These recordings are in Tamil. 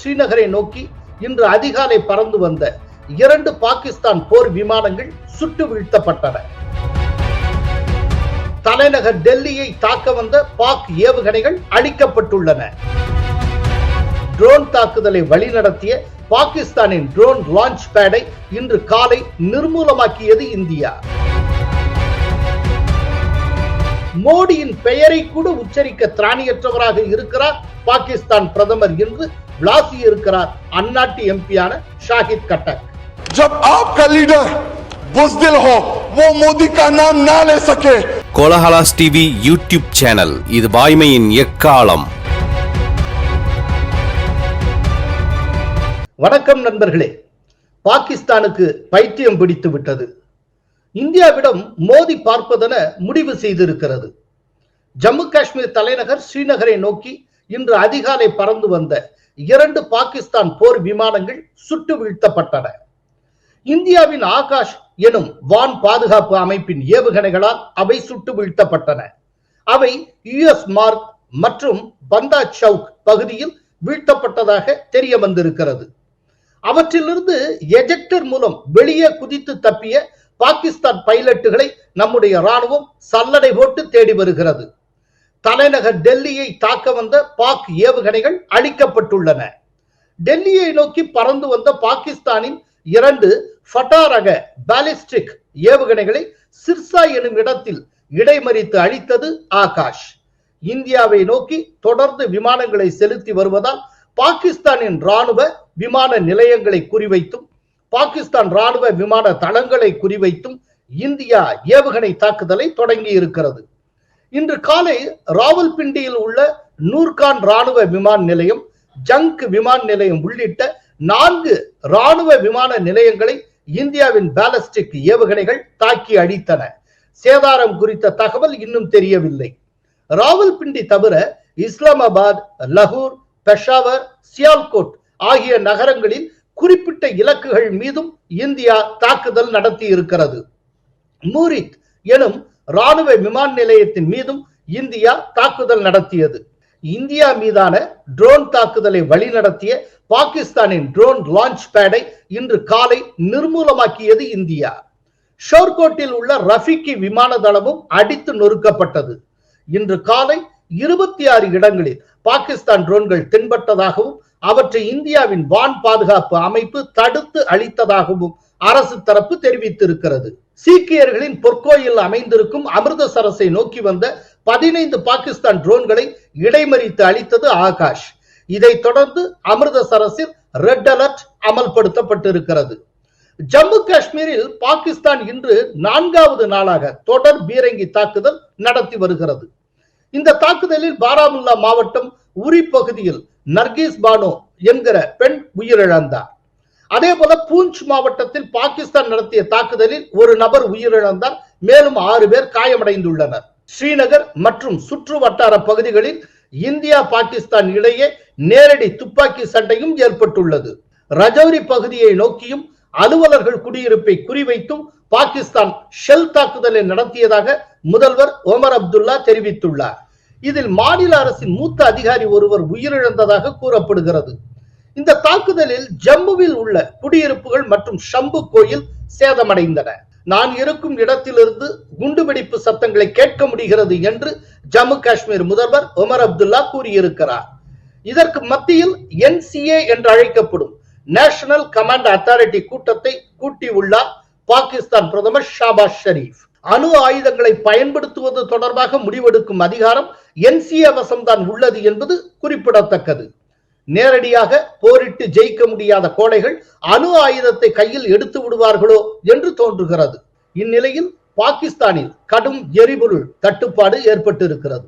ஸ்ரீநகரை நோக்கி இன்று அதிகாலை பறந்து வந்த இரண்டு பாகிஸ்தான் போர் விமானங்கள் சுட்டு வீழ்த்தப்பட்டன. தலைநகர் டெல்லியை தாக்க வந்த பாக் ஏவுகணைகள் அழிக்கப்பட்டுள்ளன. ட்ரோன் தாக்குதலை வழிநடத்திய பாகிஸ்தானின் ட்ரோன் லான்ச் பேடை இன்று காலை நிர்மூலமாக்கியது இந்தியா. மோடியின் பெயரை கூட உச்சரிக்க திராணியற்றவராக இருக்கிறார் பாகிஸ்தான் பிரதமர் என்று விளாசி இருக்கிறார் அந்நாட்டு எம்பியான ஷாஹித் கட்டக் जब आपका लीडर बुजदिल हो वो मोदी का नाम ना ले सके கோலஹலாஸ் டிவி யூடியூப் சேனல் இது வாய்மையின் எக்காலம் வணக்கம் நண்பர்களே பாகிஸ்தானுக்கு பைத்தியம் பிடித்து விட்டது இந்தியாவிடம் மோதி பார்ப்பதென முடிவு செய்திருக்கிறது ஜம்மு காஷ்மீர் தலைநகர் ஸ்ரீநகரை நோக்கி இன்று அதிகாலை பறந்து வந்த இரண்டு பாகிஸ்தான் போர் விமானங்கள் சுட்டு வீழ்த்தப்பட்டன. இந்தியாவின் ஆகாஷ் எனும் வான் பாதுகாப்பு அமைப்பின் ஏவுகணைகளால் அவை சுட்டு வீழ்த்தப்பட்டன. அவை யுஎஸ் மார்க் மற்றும் பந்தா சவுக் பகுதியில் வீழ்த்தப்பட்டதாக தெரிய வந்திருக்கிறது அவற்றிலிருந்து எஜெக்டர் மூலம் வெளியே குதித்து தப்பிய பாகிஸ்தான் பைலட்டுகளை நம்முடைய ராணுவம் சல்லடை போட்டு தேடி வருகிறது. தலைநகர் டெல்லியை தாக்க வந்த பாக் ஏவுகணைகள் அழிக்கப்பட்டுள்ளன. டெல்லியை நோக்கி பறந்து வந்த பாகிஸ்தானின் இரண்டு ஃபட்டா ரக பாலிஸ்டிக் ஏவுகணைகளை சிர்சா எனும் இடத்தில் இடைமறித்து அழித்தது ஆகாஷ். இந்தியாவை நோக்கி தொடர்ந்து விமானங்களை செலுத்தி வருவதால் பாகிஸ்தானின் ராணுவ விமான நிலையங்களை குறிவைத்தும் பாகிஸ்தான் ராணுவ விமான தளங்களை குறிவைத்தும் இந்தியா ஏவுகணை தாக்குதலை தொடங்கி இருக்கிறது இன்று காலை ராவல்பிண்டியில் உள்ள நூர்கான் ராணுவ விமான நிலையம் ஜங்க் விமான நிலையம் உள்ளிட்ட நான்கு ராணுவ விமான நிலையங்களை இந்தியாவின் பேலஸ்டிக் ஏவுகணைகள் தாக்கி அழித்தன. சேதாரம் குறித்த தகவல் இன்னும் தெரியவில்லை. ராவல்பிண்டி தவிர இஸ்லாமாபாத் லகூர் பெஷாவர் சியால்கோட் ஆகிய நகரங்களில் குறிப்பிட்ட இலக்குகள் மீதும் இந்தியா தாக்குதல் நடத்தி இருக்கிறது மூரித் எனும் ராணுவ விமான நிலையத்தின் மீதும் இந்தியா தாக்குதல் நடத்தியது. இந்தியா மீதான ட்ரோன் தாக்குதலை வழிநடத்திய பாகிஸ்தானின் ட்ரோன் லான்ச் பேடை இன்று காலை நிர்மூலமாக்கியது இந்தியா. ஷோர்கோட்டில் உள்ள ரஃபிகி விமான தளமும் அடித்து நொறுக்கப்பட்டது. இன்று காலை இருபத்தி ஆறு இடங்களில் பாகிஸ்தான் ட்ரோன்கள் தென்பட்டதாகவும் அவற்றை இந்தியாவின் வான் பாதுகாப்பு அமைப்பு தடுத்து அளித்ததாகவும் அரசு தரப்பு தெரிவித்திருக்கிறது. சீக்கியர்களின் பொற்கோயில் அமைந்திருக்கும் அமிர்தசரஸை நோக்கி வந்த பதினைந்து பாகிஸ்தான் ட்ரோன்களை இடைமறித்து அளித்தது ஆகாஷ். இதைத் தொடர்ந்து அமிர்தசரஸில் ரெட் அலர்ட் அமல்படுத்தப்பட்டிருக்கிறது. ஜம்மு காஷ்மீரில் பாகிஸ்தான் இன்று நான்காவது நாளாக தொடர் பீரங்கி தாக்குதல் நடத்தி வருகிறது. இந்த தாக்குதலில் பாராமுல்லா மாவட்டம் உரி பகுதியில் நர்கீஸ் பானோ என்கிற பெண் உயிரிழந்தார். அதே போல பூஞ்ச் மாவட்டத்தில் பாகிஸ்தான் நடத்திய தாக்குதலில் ஒரு நபர் உயிரிழந்தார். மேலும் ஆறு பேர் காயமடைந்துள்ளனர். ஸ்ரீநகர் மற்றும் சுற்று வட்டார பகுதிகளில் இந்தியா பாகிஸ்தான் இடையே நேரடி துப்பாக்கி சண்டையும் ஏற்பட்டுள்ளது. ரஜௌரி பகுதியை நோக்கியும் அலுவலர்கள் குடியிருப்பை குறிவைத்தும் பாகிஸ்தான் ஷெல் தாக்குதலை நடத்தியதாக முதல்வர் ஒமர் அப்துல்லா தெரிவித்துள்ளார். இதில் மாநில அரசின் மூத்த அதிகாரி ஒருவர் உயிரிழந்ததாக கூறப்படுகிறது. இந்த தாக்குதலில் ஜம்முவில் உள்ள குடியிருப்புகள் மற்றும் ஷம்பு கோயில் சேதமடைந்தன. நான் இருக்கும் இடத்திலிருந்து குண்டுவெடிப்பு சத்தங்களை கேட்க முடிகிறது என்று ஜம்மு காஷ்மீர் முதல்வர் ஒமர் அப்துல்லா கூறியிருக்கிறார். இதற்கு மத்தியில் என்சிஏ என்று அழைக்கப்படும் நேஷனல் கமாண்ட் அத்தாரிட்டி கூட்டத்தை கூட்டியுள்ளார் பாகிஸ்தான் பிரதமர் ஷாபாஸ் ஷரீப். அணு ஆயுதங்களை பயன்படுத்துவது தொடர்பாக முடிவெடுக்கும் அதிகாரம் என்சிஏ வசம்தான் உள்ளது என்பது குறிப்பிடத்தக்கது. நேரடியாக போரிட்டு ஜெயிக்க முடியாத கோடைகள் அணு ஆயுதத்தை கையில் எடுத்து விடுவார்களோ என்று தோன்றுகிறது. இந்நிலையில் பாகிஸ்தானில் கடும் எரிபொருள் தட்டுப்பாடு ஏற்பட்டிருக்கிறது.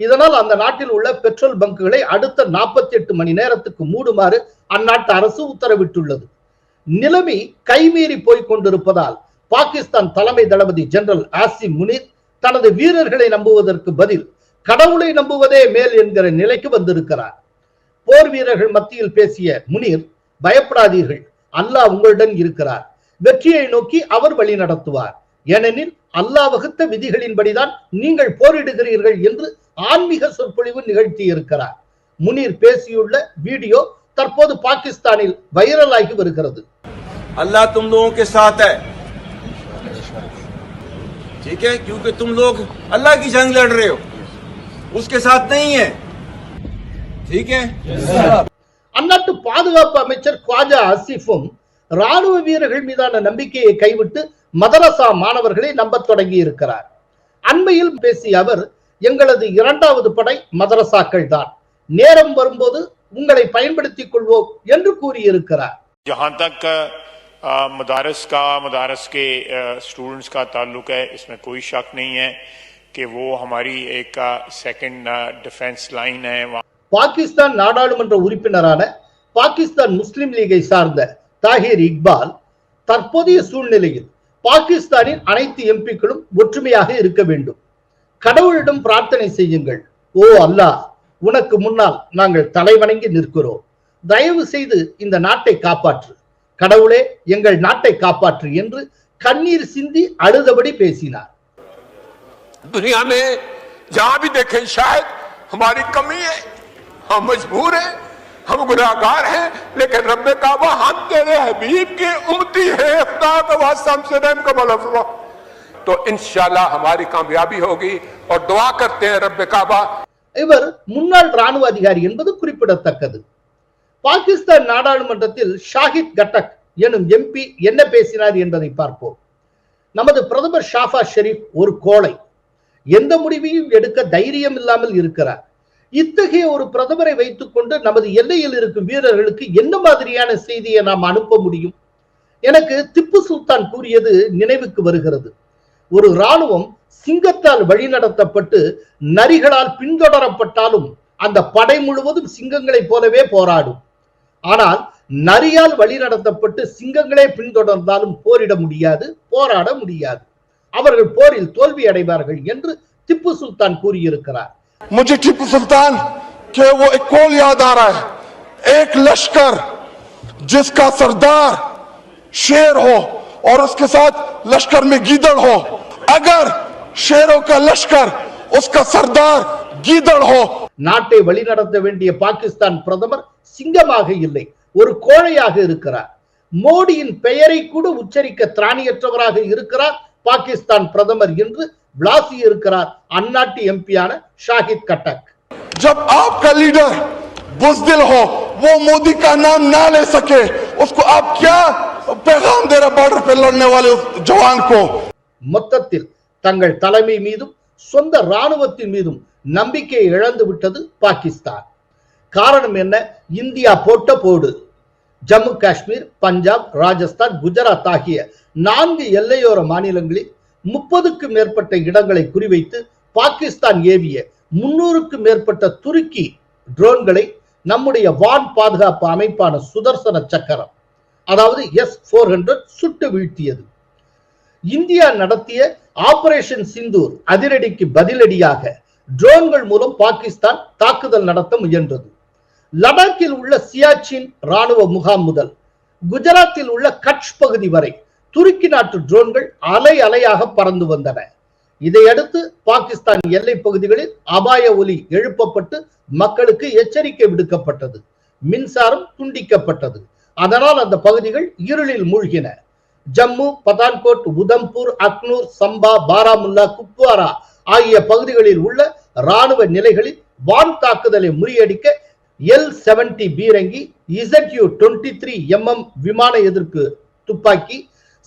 இதனால் அந்த நாட்டில் உள்ள பெட்ரோல் பங்குகளை அடுத்த நாற்பத்தி எட்டு மணி நேரத்துக்கு மூடுமாறு அந்நாட்டு அரசு உத்தரவிட்டுள்ளது. நிலைமை கைமீறி போய்க் கொண்டிருப்பதால் பாகிஸ்தான் தலைமை தளபதி ஜெனரல் ஆசிம் முனீர் தனது வீரர்களை நம்புவதற்கு பதில் கடவுளை நம்புவதே மேல் என்கிற நிலைக்கு வந்திருக்கிறார். போர் வீரர்கள் மத்தியில் பேசிய முனீர் பயப்படாதீர்கள் அல்லாஹ் உங்களுடன் இருக்கிறார் வெற்றியை நோக்கி அவர் வழி நடத்துவார் ஏனெனில் அல்லாஹ் வகுத்த விதிகளின்படிதான் நீங்கள் போரிடுகிறீர்கள் என்று ஆன்மீக சொற்பொழிவு நிகழ்த்தி இருக்கிறார் முனீர் பேசியுள்ள வீடியோ தற்போது பாகிஸ்தானில் வைரலாகி வருகிறது अल्लाह तुम लोगों के साथ है ठीक है क्योंकि तुम लोग अल्लाह की जंग लड़ रहे हो उसके साथ नहीं है ठीक है அந்நாட்டு பாதுகாப்பு அமைச்சர் குவாஜா ஆசிஃபும் ராணுவ வீரர்கள் மீதான நம்பிக்கையை கைவிட்டு மதரசா மாணவர்களை நம்பத் தொடங்கி இருக்கிறார் அண்மையில் பேசிய அவர் எங்களது இரண்டாவது படை மதரசாக்கள் தான் நேரம் வரும்போது உங்களை பயன்படுத்திக் கொள்வோம் என்று கூறியிருக்கிறார் जहाँ तक अ, मदारस का मदारस के स्टूडेंट्स का ताल्लुक है इसमें कोई शक नहीं है कि वो हमारी एक सेकंड डिफेंस लाइन है वहाँ பாகிஸ்தான் நாடாளுமன்ற உறுப்பினரான பாகிஸ்தான் முஸ்லிம் லீகை சார்ந்த தாஹிர் இக்பால் தற்போதைய சூழ்நிலையில் பாகிஸ்தானின் அனைத்து எம்பிக்களும் ஒற்றுமையாக இருக்க வேண்டும் கடவுளிடம் பிரார்த்தனை செய்யுங்கள் ஓ அல்லாஹ் உனக்கு முன்னால் நாங்கள் தலைவணங்கி நிற்கிறோம் தயவு செய்து இந்த நாட்டை காப்பாற்று கடவுளே எங்கள் நாட்டை காப்பாற்று என்று கண்ணீர் சிந்தி அழுதபடி பேசினார் दुनिया में जहां भी देखें शायद हमारी कमी है हम मजबूर हैं हम गुनाहगार हैं लेकिन रब काबा हम तेरे हबीब की उम्मती है खुदा का वास्ता हमसे रहम का बला फरमा तो इंशाल्लाह हमारी कामयाबी होगी और दुआ करते हैं रब काबा இவர் முன்னாள் ராணுவ அதிகாரி என்பது குறிப்பிடத்தக்கது பாகிஸ்தான் நாடாளுமன்றத்தில் ஷாஹித் கட்டக் எனும் எம்பி என்ன பேசினார் என்பதை பார்ப்போம் நமது பிரதமர் ஷாஃபா ஷெரீப் ஒரு கோழை எந்த முடிவையும் எடுக்க தைரியம் இல்லாமல் இருக்கிறார் இத்தகைய ஒரு பிரதமரை வைத்துக்கொண்டு நமது எல்லையில் இருக்கும் வீரர்களுக்கு என்ன மாதிரியான செய்தியை நாம் அனுப்ப முடியும்? எனக்கு திப்பு சுல்தான் கூறியது நினைவுக்கு வருகிறது. ஒரு ராணுவம் சிங்கத்தால் வழிநடத்தப்பட்டு நரிகளால் பின்தொடரப்பட்டாலும் அந்த படை முழுவதும் சிங்கங்களைப் போலவே போராடும். ஆனால் நரியால் வழிநடத்தப்பட்டு சிங்கங்களே பின்தொடர்ந்தாலும் போரிட முடியாது போராட முடியாது. அவர்கள் போரில் தோல்வி அடைவார்கள் என்று திப்பு சுல்தான் கூறியிருக்கிறார். मुझे टीपू सुल्तान के वो एक कॉल याद आ रहा है एक लश्कर जिसका सरदार शेर हो और उसके साथ लश्कर में गीदड़ हो अगर शेरों का लश्कर उसका सरदार गीदड़ हो நாட்டை வழிநடத்த வேண்டிய பாகிஸ்தான் பிரதமர் சிங்கமாக இல்லை ஒரு கோழையாக இருக்கிறார் மோடியின் பெயரை கூட உச்சரிக்க திராணியற்றவராக இருக்கிறார் பாகிஸ்தான் பிரதமர் என்று விளாசி இருக்கிறார் அந்நாட்டு எம்பியான ஷாஹித் கட்டக் जब आपका लीडर बुजदिल हो वो मोदी का नाम ना ले सके उसको आप क्या पैगाम दे रहे बॉर्डर पे लड़ने वाले उस जवान को மொத்தத்தில் தங்கள் தலைமை மீதும் சொந்த ராணுவத்தின் மீதும் நம்பிக்கையை இழந்து விட்டது பாகிஸ்தான் காரணம் என்ன இந்தியா போட்ட போடு ஜம்மு காஷ்மீர் பஞ்சாப் ராஜஸ்தான் குஜராத் ஆகிய நான்கு எல்லையோர மாநிலங்களில் முப்பதுக்கும் மேற்பட்ட இடங்களை குறிவைத்து பாகிஸ்தான் ஏவிய முன்னூறுக்கும் மேற்பட்ட துருக்கி ட்ரோன்களை நம்முடைய வான் பாதுகாப்பு அமைப்பான சுதர்சன சக்கரம் அதாவது எஸ் போர் ஹண்ட்ரட் சுட்டு வீழ்த்தியது. இந்தியா நடத்திய ஆபரேஷன் சிந்தூர் அதிரடிக்கு பதிலடியாக ட்ரோன்கள் மூலம் பாகிஸ்தான் தாக்குதல் நடத்த முயன்றது. லடாக்கில் உள்ள சியாச்சின் ராணுவ முகாம் முதல் குஜராத்தில் உள்ள கட்ச் பகுதி வரை துருக்கி நாட்டு ட்ரோன்கள் அலை அலையாக பறந்து வந்தன. இதையடுத்து பாகிஸ்தான் எல்லை பகுதிகளில் அபாய ஒலி எழுப்பப்பட்டு மக்களுக்கு எச்சரிக்கை விடுக்கப்பட்டது. மின்சாரம் துண்டிக்கப்பட்டது. அதனால் அந்த பகுதிகள் இருளில் மூழ்கின. ஜம்மு பதான்கோட் உதம்பூர் அக்னூர் சம்பா பாராமுல்லா குப்வாரா ஆகிய பகுதிகளில் உள்ள ராணுவ நிலைகளில் வான் தாக்குதலை முறியடிக்க எல் செவன்டி பீரங்கி இசட்யூ டுவெண்ட்டி த்ரீ எம்எம் விமான எதிர்ப்பு துப்பாக்கி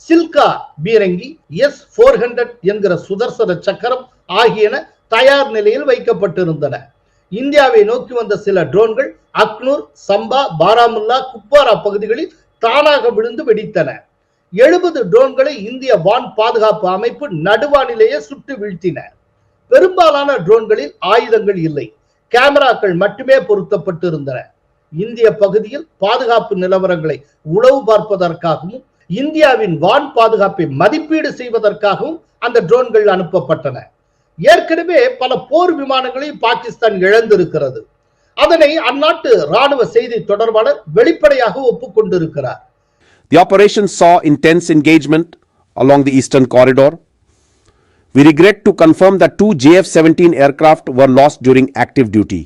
சில்கா பீரங்கி எஸ் போர் ஹண்ட்ரட் என்கிற சுதர்சன சக்கரம் ஆகியன தயார் நிலையில் வைக்கப்பட்டிருந்தன. இந்தியாவை நோக்கி வந்த சில ட்ரோன்கள் அக்னூர் சம்பா பாராமுல்லா குப்வாரா பகுதிகளில் தானாக விழுந்து வெடித்தன. எழுபது ட்ரோன்களை இந்திய வான் பாதுகாப்பு அமைப்பு நடுவானிலேயே சுட்டு வீழ்த்தின. பெரும்பாலான ட்ரோன்களில் ஆயுதங்கள் இல்லை. கேமராக்கள் மட்டுமே பொருத்தப்பட்டிருந்தன. இந்திய பகுதியில் பாதுகாப்பு நிலவரங்களை உளவு பார்ப்பதற்காகவும் இந்தியாவின் வான் பாதுகாப்பை மதிப்பீடு செய்வதற்காகவும் அந்த ட்ரோன்கள் அனுப்பப்பட்டன ஏற்கனவே பல போர் விமானங்களை பாகிஸ்தான் இழந்திருக்கிறது அதனை அந்நாட்டு ராணுவ செய்தி தொடர்பாளர் வெளிப்படையாக ஒப்புக்கொண்டிருக்கிறார் The operation saw intense engagement along the eastern corridor. We regret to confirm that two JF 17 aircraft were lost during active duty.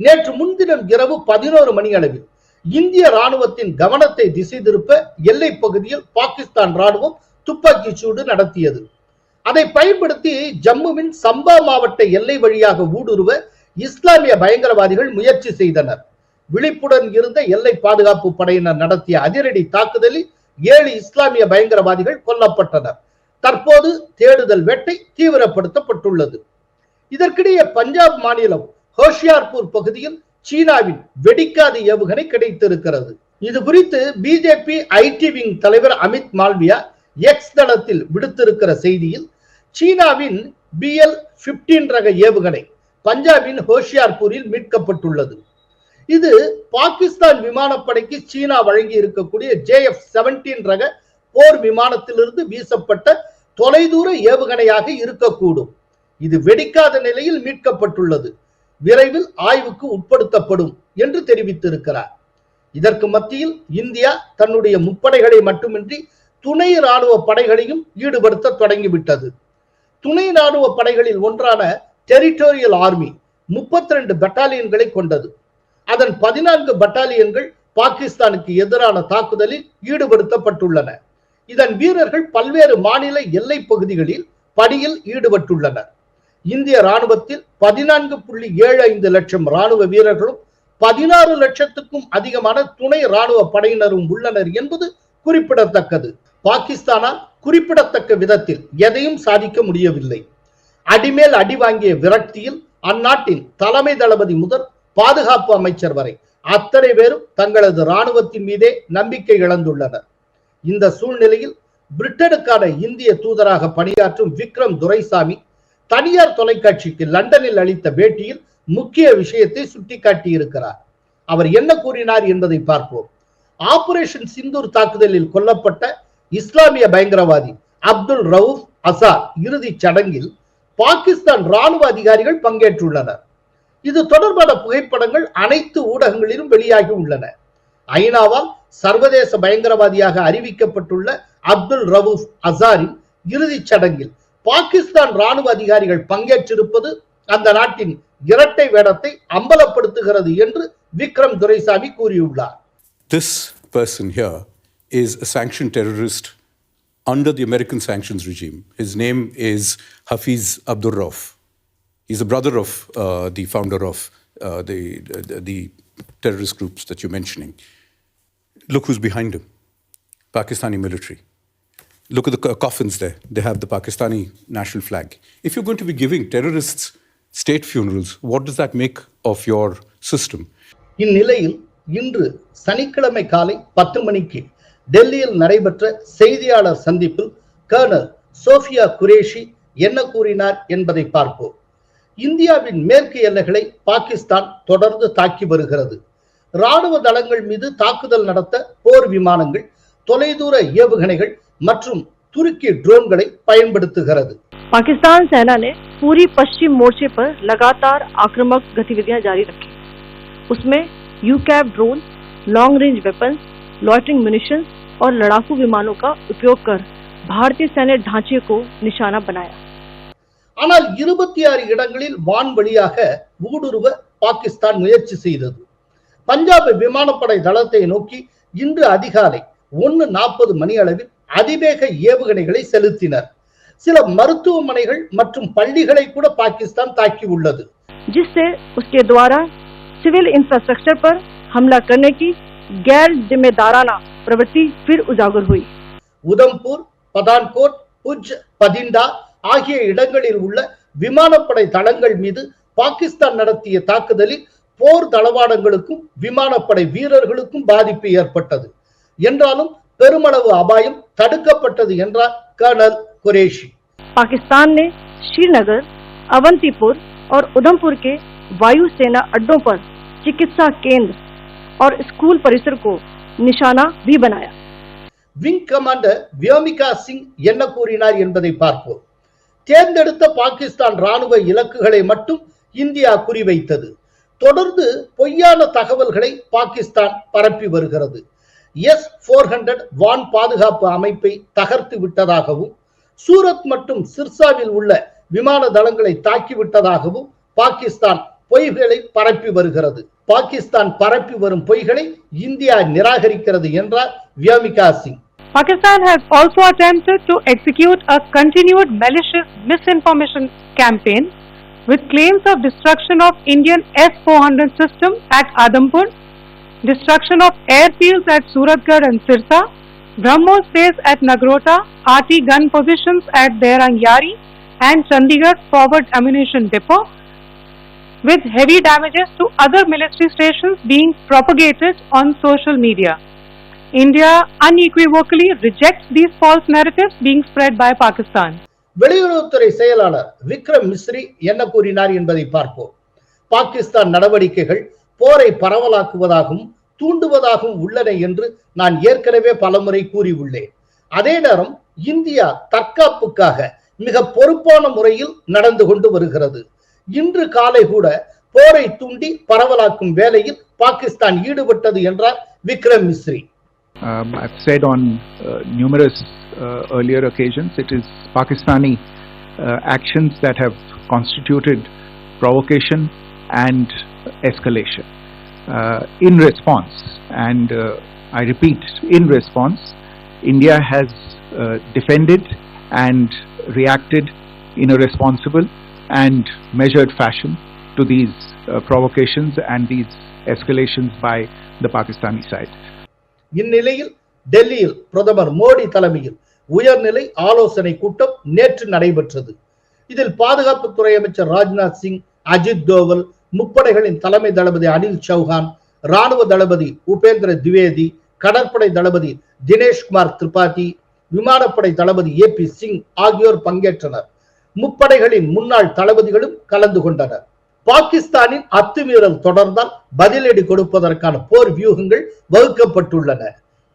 நேற்று முன்தினம் இரவு பதினோரு மணி அளவில் இந்திய ராணுவத்தின் கவனத்தை திசை திருப்ப எல்லை பகுதியில் பாகிஸ்தான் ராணுவம் துப்பாக்கி சூடு நடத்தியது. அதை பயன்படுத்தி ஜம்முவின் சம்பா மாவட்ட எல்லை வழியாக ஊடுருவ இஸ்லாமிய பயங்கரவாதிகள் முயற்சி செய்தனர். விழிப்புடன் இருந்த எல்லை பாதுகாப்பு படையினர் நடத்திய அதிரடி தாக்குதலில் ஏழு இஸ்லாமிய பயங்கரவாதிகள் கொல்லப்பட்டனர். தற்போது தேடுதல் வேட்டை தீவிரப்படுத்தப்பட்டுள்ளது. இதற்கிடையே பஞ்சாப் மாநிலம் ஹோஷியார்பூர் பகுதியில் சீனாவின் வெடிக்காத ஏவுகணை கிடைத்திருக்கிறது. இது குறித்து பிஜேபி ஐடி விங் தலைவர் அமித் மால்வியா எக்ஸ் தளத்தில் விடுத்திருக்கிற செய்தியில் சீனாவின் பிஎல் பிப்டீன் ரக ஏவுகணை பஞ்சாபின் ஹோஷியார்பூரில் மீட்கப்பட்டுள்ளது. இது பாகிஸ்தான் விமானப்படைக்கு சீனா வழங்கி இருக்கக்கூடிய ஜே எஃப் செவன்டீன் ரக போர் விமானத்திலிருந்து வீசப்பட்ட தொலைதூர ஏவுகணையாக இருக்கக்கூடும். இது வெடிக்காத நிலையில் மீட்கப்பட்டுள்ளது. விரைவில் ஆய்வுக்கு உட்படுத்தப்படும் என்று தெரிவித்திருக்கிறார். இதற்கு மத்தியில் இந்தியா தன்னுடைய முப்படைகளை மட்டுமின்றி துணை ராணுவ படைகளையும் ஈடுபடுத்த தொடங்கிவிட்டது. துணை ராணுவ படைகளில் ஒன்றான டெரிட்டோரியல் ஆர்மி முப்பத்தி ரெண்டு பட்டாலியன்களை கொண்டது. அதன் பதினான்கு பட்டாலியன்கள் பாகிஸ்தானுக்கு எதிரான தாக்குதலில் ஈடுபடுத்தப்பட்டுள்ளன. இதன் வீரர்கள் பல்வேறு மாநில எல்லை பகுதிகளில் பணியில் ஈடுபட்டுள்ளனர். இந்திய ராணுவத்தில் பதினான்கு புள்ளி ஏழு ஐந்து லட்சம் ராணுவ வீரர்களும் பதினாறு லட்சத்துக்கும் அதிகமான துணை ராணுவ படையினரும் உள்ளனர் என்பது குறிப்பிடத்தக்கது. பாகிஸ்தானால் குறிப்பிடத்தக்க விதத்தில் எதையும் சாதிக்க முடியவில்லை. அடிமேல் அடி வாங்கிய விரக்தியில் அந்நாட்டின் தலைமை தளபதி முதல் பாதுகாப்பு அமைச்சர் வரை அத்தனை பேரும் தங்களது ராணுவத்தின் மீதே நம்பிக்கை இழந்துள்ளனர். இந்த சூழ்நிலையில் பிரிட்டனுக்கான இந்திய தூதராக பணியாற்றும் விக்ரம் துரைசாமி தனியார் தொலைக்காட்சிக்கு லண்டனில் அளித்த பேட்டியில் முக்கிய விஷயத்தை சுட்டிக்காட்டியிருக்கிறார். அவர் என்ன கூறினார் என்பதை பார்ப்போம். ஆபரேஷன் சிந்தூர் தாக்குதலில் கொல்லப்பட்ட இஸ்லாமிய பயங்கரவாதி அப்துல் ரவுஃப் அசார் இறுதிச் சடங்கில் பாகிஸ்தான் ராணுவ அதிகாரிகள் பங்கேற்றுள்ளனர். இது தொடர்பான புகைப்படங்கள் அனைத்து ஊடகங்களிலும் வெளியாகி உள்ளன. ஐநாவால் சர்வதேச பயங்கரவாதியாக அறிவிக்கப்பட்டுள்ள அப்துல் ரவூப் அசாரின் இறுதிச் சடங்கில் பாகிஸ்தான் ராணுவ அதிகாரிகள் பங்கேற்றிருப்பது அந்த நாட்டின் இரட்டை வேடத்தை அம்பலப்படுத்துகிறது என்று விக்ரம் துரைசாமி கூறியுள்ளார் This person here is a sanctioned terrorist under the American sanctions regime. His name is Hafiz Abdur Rauf. He's a brother of uh, the founder of uh, the, the, the terrorist groups that you're mentioning. Look who's behind him Pakistani military. Look at the co- coffins there. They have the Pakistani national flag. If you're going to be giving terrorists state funerals, what does that make of your system? இந்நிலையில் இன்று சனிக்கிழமை காலை பத்து மணிக்கு டெல்லியில் நடைபெற்ற செய்தியாளர் சந்திப்பில் கர்னல் சோஃபியா குரேஷி என்ன கூறினார் என்பதை பார்ப்போம் இந்தியாவின் மேற்கு எல்லைகளை பாகிஸ்தான் தொடர்ந்து தாக்கி வருகிறது ராணுவ தளங்கள் மீது தாக்குதல் நடத்த போர் விமானங்கள் தொலைதூர ஏவுகணைகள் மற்றும் துருக்கி ட்ரோன்களை பயன்படுத்துகிறது पाकिस्तान सेना ने पूरी पश्चिम मोर्चे पर लगातार आक्रामक गतिविधियां जारी रखी उसमें यू cab drone long range weapons loitering munitions और लड़ाकू विमानों का उपयोग कर भारतीय सैन्य ढांचे को निशाना बनाया ஆனால் இருபத்தி ஆறு இடங்களில் வான்வழியாக ஊடுருவ பாகிஸ்தான் முயற்சி செய்தது பஞ்சாப் விமானப்படை தளத்தை நோக்கி இன்று அதிகாலை ஒன்னு நாற்பது மணி அளவில் அதிவேக ஏவுகணைகளை செலுத்தினர் சில மருத்துவமனைகள் மற்றும் பள்ளிகளை கூட பாகிஸ்தான் தாக்கி உள்ளது जिससे उसके द्वारा सिविल इंफ्रास्ट्रक्चर पर हमला करने की गैर जिम्मेदाराना प्रवृत्ति फिर उजागर हुई உதம்பூர் பதான்கோட் புஜ் பதிண்டா ஆகிய இடங்களில் உள்ள விமானப்படை தளங்கள் மீது பாகிஸ்தான் நடத்திய தாக்குதலில் போர் தளவாடங்களுக்கும் விமானப்படை வீரர்களுக்கும் பாதிப்பு ஏற்பட்டது என்றாலும் பெருமளவு அபாயம் தடுக்கப்பட்டது என்றார் கர்னல் குரேஷி पाकिस्तान ने श्रीनगर अवंतीपुर और उधमपुर के वायु सेना अड्डों पर चिकित्सा केंद्र और स्कूल परिसर को निशाना भी बनाया விங் கமாண்டர் வியோமிகா சிங் என்ன கூறினார் என்பதை பார்ப்போம் தேர்ந்தெடுத்த பாகிஸ்தான் ராணுவ இலக்குகளை மட்டும் இந்தியா குறிவைத்தது தொடர்ந்து பொய்யான தகவல்களை பாகிஸ்தான் பரப்பி வருகிறது எஸ் போர் ஹண்ட்ரட் வான் பாதுகாப்பு அமைப்பை தகர்த்து விட்டதாகவும் சூரத் மற்றும் சிர்சாவில் உள்ள விமான தளங்களை தாக்கி விட்டதாகவும் பாகிஸ்தான் பொய்களை பரப்பி வருகிறது. பாகிஸ்தான் பரப்பி வரும் பொய்களை இந்தியா நிராகரிக்கிறது என்றார் Vyomika Singh. Pakistan has also attempted to execute a continued malicious misinformation campaign with claims of destruction of Indian S-400 system at Adampur, destruction of airfields at Suratgarh and Sirsa, BrahMos base at Nagrota, RT gun positions at Derangyari and Chandigarh forward ammunition depot, with heavy damages to other military stations being propagated on social media. India unequivocally rejects these false narratives being spread by Pakistan. வெளியுறவுத்துறை செயலாளர் விக்ரம் மிஸ்ரி என்ன கூறினார் என்பதை பார்ப்போம் பாகிஸ்தான் நடவடிக்கைகள் போரை பரவலாக்குவதாகவும் தூண்டுவதாகவும் உள்ளன என்று நான் ஏற்கனவே பலமுறை கூறியுள்ளேன். அதே நேரம் இந்தியா தற்காப்புக்காக மிக பொறுப்பான முறையில் நடந்து கொண்டு வருகிறது. இன்று காலை கூட போரை தூண்டி பரவலாக்கும் வேலையில் பாகிஸ்தான் ஈடுபட்டது என்றார் Vikram Misri. Um, I've said on uh, numerous uh, earlier occasions, it is Pakistani uh, actions that have constituted provocation and escalation. Uh, in response, and uh, I repeat, in response, India has uh, defended and reacted in a responsible and measured fashion to these uh, provocations and these escalations by the Pakistani side. இந்நிலையில் டெல்லியில் பிரதமர் மோடி தலைமையில் உயர்நிலை ஆலோசனை கூட்டம் நேற்று நடைபெற்றது இதில் பாதுகாப்புத்துறை அமைச்சர் ராஜ்நாத் சிங் அஜித் தோவல் முப்படைகளின் தலைமை தளபதி அனில் சௌஹான் ராணுவ தளபதி உபேந்திர திவேதி கடற்படை தளபதி தினேஷ்குமார் திரிபாதி விமானப்படை தளபதி ஏ பி சிங் ஆகியோர் பங்கேற்றனர். முப்படைகளின் முன்னாள் தளபதிகளும் கலந்து கொண்டனர். பாகிஸ்தானின் அத்துமீறல் தொடர்ந்தால் பதிலடி கொடுப்பதற்கான போர் வியூகங்கள் வகுக்கப்பட்டுள்ளன.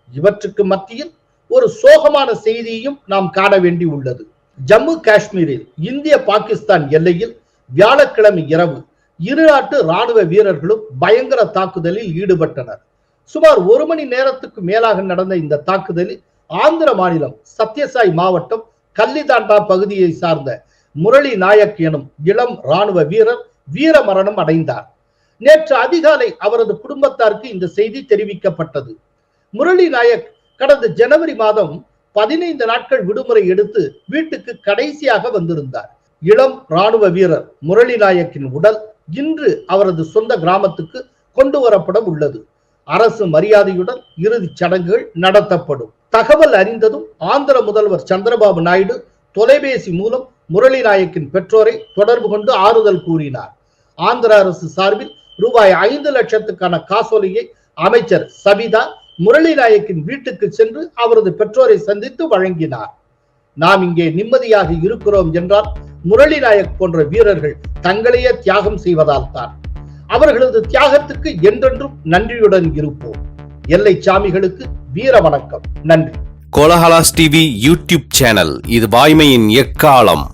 இவற்றுக்கு மத்தியில் ஒரு சோகமான செய்தியையும் நாம் காண வேண்டி உள்ளது ஜம்மு காஷ்மீரில் இந்திய பாகிஸ்தான் எல்லையில் வியாழக்கிழமை இரவு இரு நாட்டு ராணுவ வீரர்களும் பயங்கர தாக்குதலில் ஈடுபட்டனர். சுமார் ஒரு மணி நேரத்துக்கு மேலாக நடந்த இந்த தாக்குதலில் ஆந்திர மாநிலம் சத்யசாய் மாவட்டம் கல்லிதாண்டா பகுதியை சார்ந்த முரளி நாயக் எனும் இளம் ராணுவ வீரர் வீர மரணம் அடைந்தார். நேற்று அதிகாலை அவரது குடும்பத்தாருக்கு இந்த செய்தி தெரிவிக்கப்பட்டது. முரளி நாயக் கடந்த ஜனவரி மாதம் பதினைந்து நாட்கள் விடுமுறை எடுத்து வீட்டுக்கு கடைசியாக வந்திருந்தார். இளம் ராணுவ வீரர் முரளி நாயக்கின் உடல் இன்று அவரது சொந்த கிராமத்துக்கு கொண்டு வரப்பட உள்ளது. அரசு மரியாதையுடன் இறுதிச் சடங்குகள் நடத்தப்படும். தகவல் அறிந்ததும் ஆந்திர முதல்வர் சந்திரபாபு நாயுடு தொலைபேசி மூலம் முரளி நாயக்கின் பெற்றோரை தொடர்பு கொண்டு ஆறுதல் கூறினார். ஆந்திர அரசு சார்பில் ரூபாய் ஐந்து லட்சத்துக்கான காசோலையை அமைச்சர் சபிதா முரளி நாயக்கின் வீட்டுக்கு சென்று அவரது பெற்றோரை சந்தித்து வழங்கினார். நாம் இங்கே நிம்மதியாக இருக்கிறோம் என்றால் முரளி நாயக் போன்ற வீரர்கள் தங்களையே தியாகம் செய்வதால் தான். அவர்களது தியாகத்துக்கு என்றென்றும் நன்றியுடன் இருப்போம். எல்லை சாமிகளுக்கு வீர வணக்கம். நன்றி. கோலஹலாஸ் டிவி யூடியூப் சேனல் இது வாய்மையின் எக்காலம்.